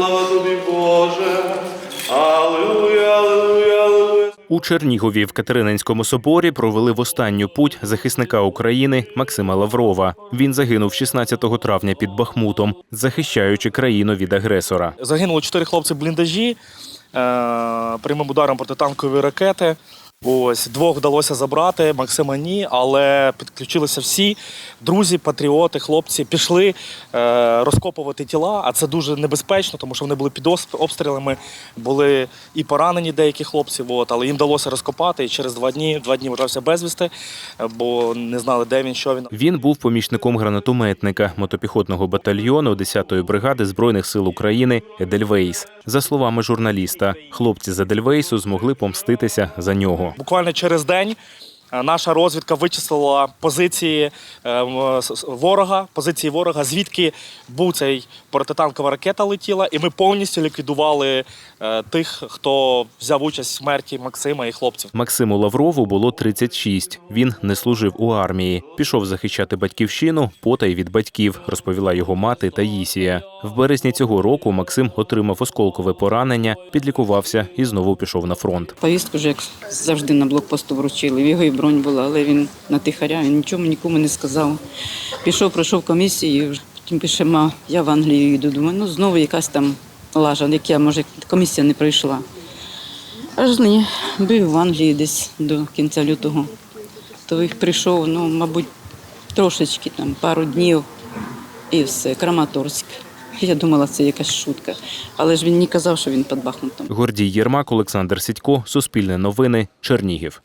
слава тобі, Боже. Аллилуйя, аллилуйя, аллилуйя. У Чернігові в Катерининському соборі провели в останню путь захисника України Максима Лаврова. Він загинув 16 травня під Бахмутом, захищаючи країну від агресора. Загинуло чотири хлопці в бліндажі е, прямим ударом протитанкової ракети. Ось двох вдалося забрати, Максима ні, але підключилися всі друзі, патріоти, хлопці пішли е, розкопувати тіла, а це дуже небезпечно, тому що вони були під обстрілами, були і поранені деякі хлопці. От, але їм вдалося розкопати. І через два дні два дні вважався безвісти, бо не знали, де він, що він. Він був помічником гранатометника мотопіхотного батальйону 10-ї бригади збройних сил України Едельвейс. За словами журналіста, хлопці з Едельвейсу змогли помститися за нього. Буквально через день наша розвідка вичислила позиції е, ворога, позиції ворога, звідки був цей протитанкова ракета летіла, і ми повністю ліквідували е, тих, хто взяв участь в смерті Максима і хлопців. Максиму Лаврову було 36. Він не служив у армії. Пішов захищати батьківщину потай від батьків, розповіла його мати Таїсія. В березні цього року Максим отримав осколкове поранення, підлікувався і знову пішов на фронт. Повістку ж як завжди на блокпосту вручили. В його і бронь була, але він на тихаря, він нічому нікому не сказав. Пішов, пройшов комісію, потім пише, ма, я в Англію йду. Думаю, ну знову якась там лажа, як я, може, комісія не пройшла. Аж ні, був в Англії десь до кінця лютого. То їх прийшов, ну, мабуть, трошечки, там, пару днів і все, Краматорськ. Я думала, це якась шутка. Але ж він не казав, що він під Бахмутом. Гордій Єрмак, Олександр Сідько, Суспільне новини, Чернігів.